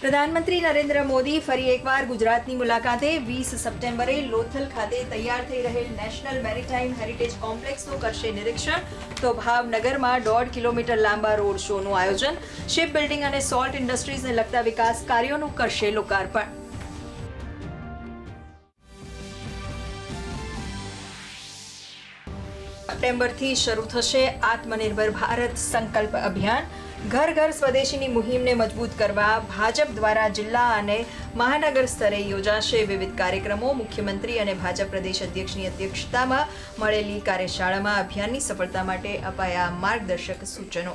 પ્રધાનમંત્રી નરેન્દ્ર મોદી ફરી એકવાર ગુજરાતની મુલાકાતે વીસ સપ્ટેમ્બરે લોથલ ખાતે તૈયાર થઈ રહેલ નેશનલ મેરીટાઈમ હેરિટેજ કોમ્પ્લેક્સનું કરશે નિરીક્ષણ. તો ભાવનગરમાં દોઢ કિલોમીટર લાંબા રોડ શોનું આયોજન. શિપ બિલ્ડિંગ અને સોલ્ટ ઇન્ડસ્ટ્રીઝને લગતા વિકાસ કાર્યોનું કરશે લોકાર્પણ. સપ્ટેમ્બરથી શરૂ થશે આત્મનિર્ભર ભારત સંકલ્પ અભિયાન. ઘર ઘર સ્વદેશીની મુહિમને મજબૂત કરવા ભાજપ દ્વારા જિલ્લા અને મહાનગર સ્તરે યોજાશે વિવિધ કાર્યક્રમો. મુખ્યમંત્રી અને ભાજપ પ્રદેશ અધ્યક્ષની અધ્યક્ષતામાં મળેલી કાર્યશાળામાં અભિયાનની સફળતા માટે અપાયા માર્ગદર્શક સૂચનો.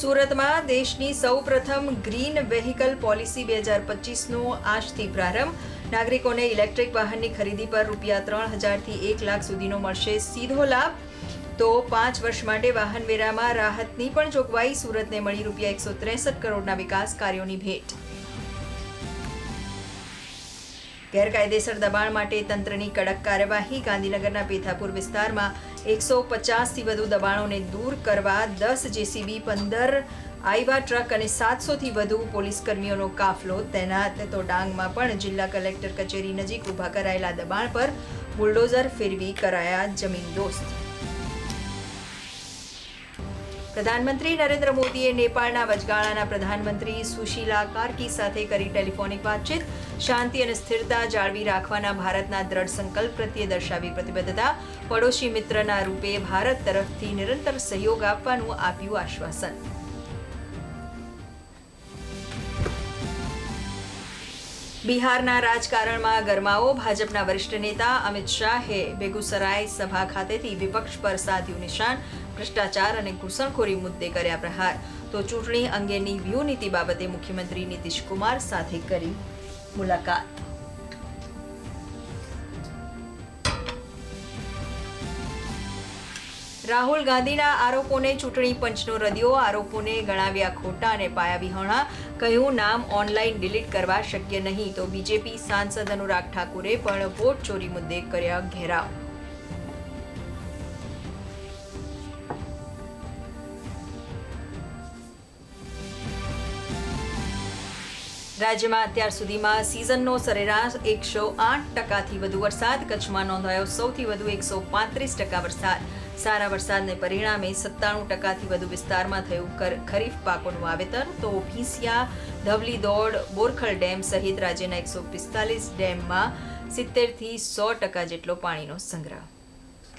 સુરતમાં દેશની સૌપ્રથમ ગ્રીન વેહિકલ પોલિસી બે હજાર પચીસનો આજથી પ્રારંભ. નાગરિકોને ઇલેક્ટ્રિક વાહનની ખરીદી પર રૂપિયા ત્રણ હજારથી એક લાખ સુધીનો મળશે સીધો લાભ. તો પાંચ વર્ષ માટે વાહન વેરામાં રાહતની પણ જોગવાઈ. સુરતને મળી રૂપિયા એકસો ત્રેસઠ કરોડના વિકાસ કાર્યોની ભેટ. ગેરકાયદેસર દબાણ માટે તંત્રની કડક કાર્યવાહી ગાંધીનગરના પેથાપુર વિસ્તારમાં એકસો પચાસથી વધુ દબાણોને દૂર કરવા દસ જેસીબી, પંદર આઈવા ટ્રક અને સાતસોથી વધુ પોલીસ કર્મીઓનો કાફલો, તૈનાત. તો ડાંગમાં પણ જિલ્લા કલેક્ટર કચેરી નજીક ઊભા કરાયેલા દબાણ પર બુલડોઝર ફેરવી કરાયા જમીન દોસ્ત. પ્રધાનમંત્રી નરેન્દ્ર મોદીએ નેપાળના વચગાળાના પ્રધાનમંત્રી સુશીલા કાર્કી સાથે કરી ટેલિફોનિક વાતચીત, શાંતિ અને સ્થિરતા જાળવી રાખવાના ભારતના દ્રઢ સંકલ્પ પ્રત્યે દર્શાવી પ્રતિબદ્ધતા, પડોશી મિત્રના રૂપે ભારત તરફથી નિરંતર સહયોગ આપવાનું આપ્યું આશ્વાસન. બિહારના રાજકારણમાં ગરમાવો ભાજપના વરિષ્ઠ નેતા અમિત શાહે બેગુસરાય સભા ખાતેથી વિપક્ષ પર સાધ્યું નિશાન, ભ્રષ્ટાચાર અને ઘૂસણખોરી મુદ્દે કર્યા પ્રહાર. તો ચૂંટણી અંગેની વ્યૂહનીતિ બાબતે મુખ્યમંત્રી નીતિશ કુમાર સાથે કરી મુલાકાત. રાહુલ ગાંધીના આરોપોને ચૂંટણી પંચનો રદિયો, આરોપોને ગણાવ્યા ખોટા અને પાયાવિહોણા. કહ્યું, નામ ઓનલાઈન ડિલીટ કરવા શક્ય નહીં. તો બીજેપી સાંસદ અનુરાગ ઠાકુરે પણ વોટ ચોરી મુદ્દે કર્યા ઘેરાવ. રાજ્યમાં અત્યાર સુધીમાં સિઝનનો સરેરાશ એકસો આઠ ટકાથી વધુ વરસાદ, કચ્છમાં નોંધાયો સૌથી વધુ એકસો પાંત્રીસ ટકા વરસાદ. સારા વરસાદને પરિણામે સત્તાણું ટકાથી વધુ વિસ્તારમાં થયું ખરીફ પાકોનું વાવેતર. તો ભીંસિયા ધવલી દોડ, બોરખલ ડેમ સહિત રાજ્યના એકસો પિસ્તાલીસ ડેમમાં સિત્તેરથી સો ટકા જેટલો પાણીનો સંગ્રહ.